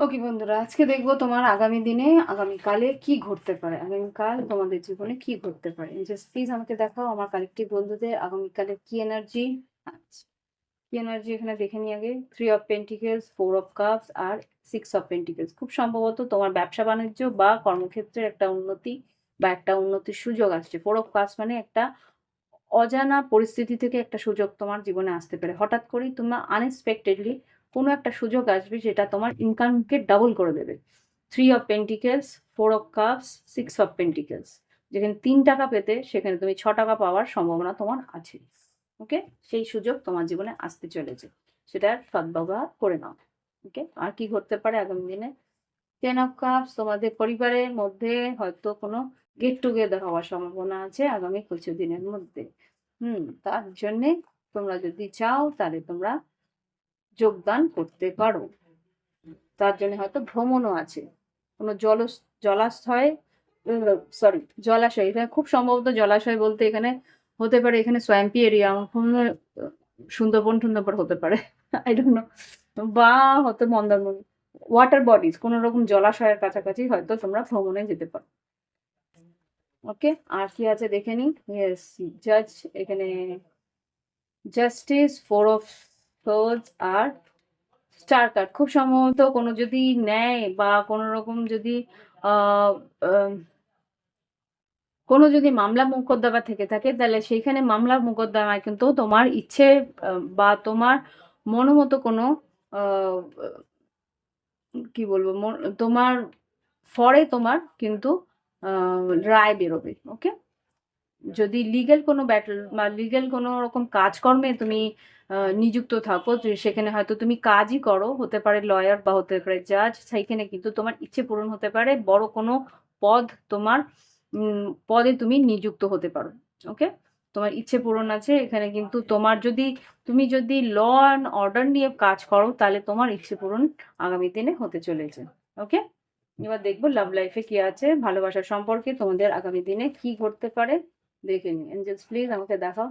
ওকে বন্ধুরা, আজকে দেখব তোমার আগামী দিনে, আগামীকালে কি ঘটতে পারে? আগামীকাল তোমাদের জীবনে কি ঘটতে পারে? জাস্ট প্লিজ আমাকে দেখাও আমার কালেকটিভ বন্ধুদের আগামীকালে কি এনার্জি আচ্ছা কি এনার্জি এখানে দেখে নিই আগে। Three of pentacles four of cups R six of pentacles খুব সম্ভবত তোমার ব্যবসা বাণিজ্য বা কর্মক্ষেত্রের একটা উন্নতি বা একটা উন্নতির সুযোগ আসছে। ফোর অফ কাপস মানে একটা অজানা পরিস্থিতি থেকে একটা সুযোগ তোমার জীবনে আসতে পারে। হঠাৎ করেই তোমার আনএক্সপেক্টেডলি কোনো একটা সুযোগ আসবে যেটা তোমার ইনকামকে ডাবল করে দেবে। Three of pentacles four of cups six of pentacles যেখানে তিন টাকা পেতে সেখানে তুমি ছ টাকা পাওয়ার সম্ভাবনা তোমার আছে। ওকে সেই সুযোগ তোমার জীবনে আসতে চলেছে। সেটা সদ্ব্যবহার করে নাও। ওকে আর কি ঘটতে পারে আগামী দিনে? টেন অফ কাপস তোমাদের পরিবারের মধ্যে হয়তো কোনো গেট টুগেদার হওয়ার সম্ভাবনা আছে আগামী কিছু দিনের মধ্যে। হুম, তার জন্যে তোমরা যদি চাও তাহলে তোমরা যোগদান করতে পারো। তার জন্য হয়তো ভ্রমণও আছে। কোনো জল জলাশয় সরি জলাশয়, এখানে খুব সম্ভবত জলাশয় বলতে এখানে হতে পারে, এখানে সোয়াম্পি এরিয়া সুন্দরবন টুন্দরবন হতে পারে। বা হতে মন্দারমণি। ওয়াটার বডিজ কোনো রকম জলাশয়ের কাছাকাছি হয়তো তোমরা ভ্রমণে যেতে পারো। ওকে, আর কি আছে দেখে নি জাজ এখানে জাস্টিস ফোর অফ সোজ আর স্টার কার্ড খুব সম্ভবত কোনো যদি নেয় বা কোনো রকম যদি কোনো যদি মামলা মোকদ্দমা থেকে থাকে, তাহলে সেইখানে মামলা মোকদ্দমায় কিন্তু তোমার ইচ্ছে বা তোমার মনোমতো কোনো কি বলব তোমার ফরে তোমার কিন্তু রায় বেরোবে ওকে যদি লিগেল কোনো ব্যাটল বা লিগেল কোনো রকম কাজকর্মে তুমি নিযুক্ত থাকো সেখানে হয়তো তুমি কাজই করো হতে পারে লয়ার বা হতে পারে জাজ সেইখানে কিন্তু তোমার ইচ্ছে পূরণ হতে পারে বড় কোনো পদ তোমার পদে তুমি নিযুক্ত হতে পারো ওকে তোমার ইচ্ছে পূরণ আছে এখানে কিন্তু তোমার যদি তুমি যদি ল অ্যান্ড অর্ডার নিয়ে কাজ করো তাহলে তোমার ইচ্ছে পূরণ আগামী দিনে হতে চলেছে ওকে এবার দেখব লাভ লাইফে কি আছে ভালোবাসার সম্পর্কে তোমাদের আগামী দিনে কি ঘটতে পারে দেখে নি এঞ্জেলস প্লিজ আমাকে দেখাও।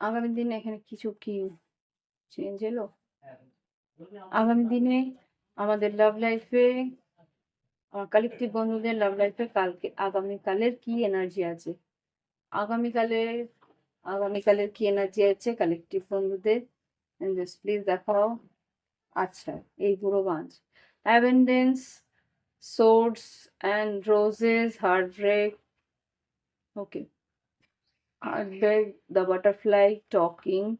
আগামী দিনে এখানে কিছু কি চেঞ্জ এলো? আগামী দিনে আমাদের লাভ লাইফে কালেকটিভ বন্ধুদের লাভ লাইফে কালকে, আগামীকালের কি এনার্জি আছে? আগামীকালের আগামীকালের কি এনার্জি আছে কালেকটিভ বন্ধুদের? প্লিজ দেখাও। আচ্ছা এই পুরো বাঁচ abundance source and roses heartbreak okay Heartbreak, the butterfly talking,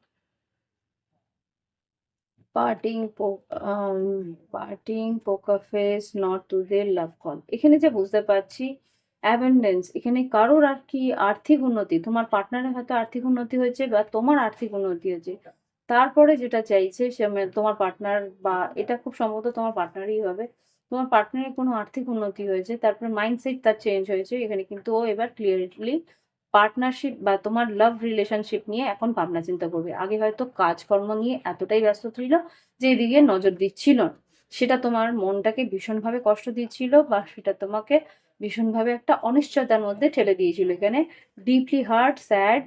parting, po- um, parting, poker face, not to their love call. এখানে যে বুঝতে পারছি অ্যাবেন্ডেন্স এখানে কারোর আর কি আর্থিক উন্নতি? তোমার পার্টনারের হয়তো আর্থিক উন্নতি হয়েছে বা তোমার আর্থিক উন্নতি হয়েছে। তারপরে যেটা চাইছে সে তোমার পার্টনার বা এটা খুব সম্ভবত তোমার পার্টনারই হবে। তোমার পার্টনারের কোনো আর্থিক উন্নতি হয়েছে, তারপরে মাইন্ডসেট তার চেঞ্জ হয়েছে, এখানে কিন্তু ও এবার ক্লিয়ারলি পার্টনারশিপ বা তোমার লাভ রিলেশনশিপ নিয়ে এখন ভাবনা চিন্তা করবে। আগে হয়তো কাজকর্ম নিয়ে এতটাই ব্যস্ত ছিল যে এদিকে নজর দিচ্ছিল সেটা তোমার মনটাকে ভীষণভাবে কষ্ট দিচ্ছিল বা সেটা তোমাকে ভীষণভাবে একটা অনিশ্চয়তার মধ্যে ঠেলে দিয়েছিল। এখানে deeply hurt sad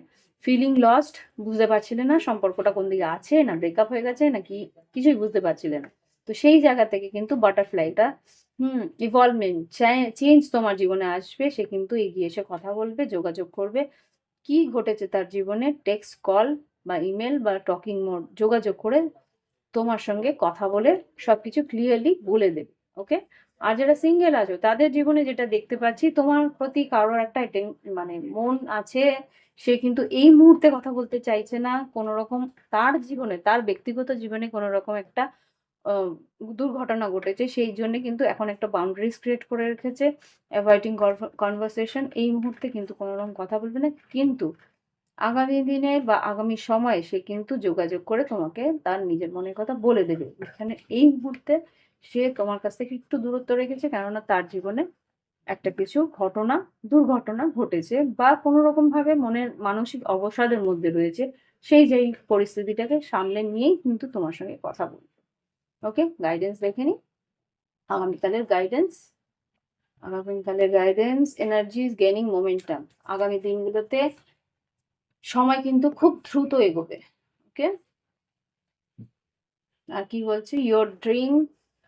feeling lost বুঝতে পারছিলে না সম্পর্কটা কোন দিকে আছে না ব্রেকআপ হয়ে গেছে নাকি কিছুই বুঝতে পারছিলে না। তো সেই জায়গা থেকে কিন্তু বাটারফ্লাইটা হুম ইভলভমেন্ট চেঞ্জ তোমার জীবনে আসবে, সে কিন্তু এগিয়ে এসে কথা বলবে, যোগাযোগ করবে। কি ঘটেছে তার জীবনে? টেক্সট কল বা ইমেল বা টকিং মোড যোগাযোগ করে তোমার সঙ্গে কথা বলে সব কিছু ক্লিয়ারলি বলে দেবে ওকে আর যারা সিঙ্গেল আছো, তাদের জীবনে যেটা দেখতে পাচ্ছি, তোমার প্রতি কারোর একটা মানে মন আছে, সে কিন্তু এই মুহূর্তে কথা বলতে চাইছে না কোনো রকম তার জীবনে, তার ব্যক্তিগত জীবনে কোনো রকম একটা দুর্ঘটনা ঘটেছে। সেই জন্য কিন্তু এখন একটা বাউন্ডারিজ ক্রিয়েট করে রেখেছে। অ্যাভয়েডিং কনভারসেশন এই মুহূর্তে কিন্তু কোনো রকম কথা বলবে না। কিন্তু আগামী দিনে বা আগামী সময়ে সে কিন্তু যোগাযোগ করে তোমাকে তার নিজের মনের কথা বলে দেবে। এখানে এই মুহূর্তে সে তোমার কাছ থেকে একটু দূরত্ব রেখেছে, কেননা তার জীবনে একটা কিছু ঘটনা, দুর্ঘটনা ঘটেছে বা কোনো রকম ভাবে মনের মানসিক অবসাদের মধ্যে রয়েছে। সেই যেই পরিস্থিতিটাকে সামলে নিয়েই কিন্তু তোমার সঙ্গে কথা বলবে। ওকে গাইডেন্স দেখে নি। আগামীকালের গাইডেন্স আগামীকালের guidance energy is gaining momentum আগামী দিনগুলোতে সময় কিন্তু খুব দ্রুত এগোবে ওকে আর কি বলছে? Your dream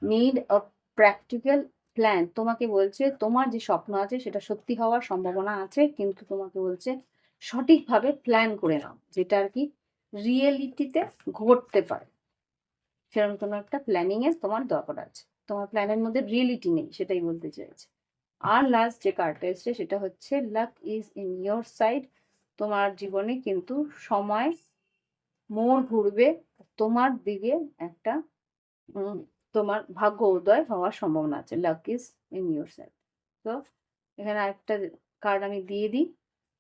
need a practical plan তোমাকে বলছে, তোমার যে স্বপ্ন আছে, সেটা সত্যি হওয়ার সম্ভাবনা আছে, কিন্তু তোমাকে বলছে, সঠিকভাবে প্ল্যান করে নাও, যেটা আর কি রিয়েলিটিতে ঘটতে পারে। সেরকম কোনো একটা প্ল্যানিং এর তোমার দরকার আছে। তোমার প্ল্যানের মধ্যে রিয়েলিটি নেই, সেটাই বলতে চাইছে। আর লাস্ট যে কার্ডটা এসছে, সেটা হচ্ছে luck is in your side তোমার জীবনে কিন্তু সময় মোড় ঘুরবে, তোমার দিকে একটা তোমার ভাগ্য উদয় হওয়ার সম্ভাবনা আছে। Luck is in your side তো এখানে আরেকটা কার্ড আমি দিয়ে দিই।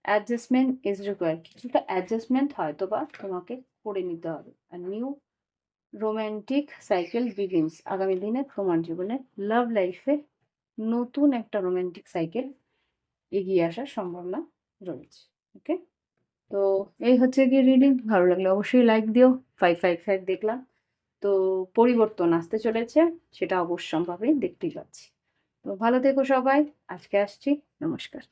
অ্যাডজাস্টমেন্ট ইজ রিকোয়ার্ড কিছুটা অ্যাডজাস্টমেন্ট হয়তো বা তোমাকে করে নিতে হবে। আর নিউ রোম্যান্টিক সাইকেল বিগিনস আগামী দিনে তোমার জীবনে লাভ লাইফে নতুন একটা রোম্যান্টিক সাইকেল এগিয়ে আসার সম্ভাবনা রয়েছে ওকে তো এই হচ্ছে গিয়ে রিডিং ভালো লাগলে অবশ্যই লাইক দিও ফাইভ ফাইভ ফাইভ দেখলাম। তো পরিবর্তন আসতে চলেছে, সেটা অবশ্যম্ভাবেই দেখতেই পাচ্ছি তো ভালো থেকো সবাই, আজকে আসছি, নমস্কার।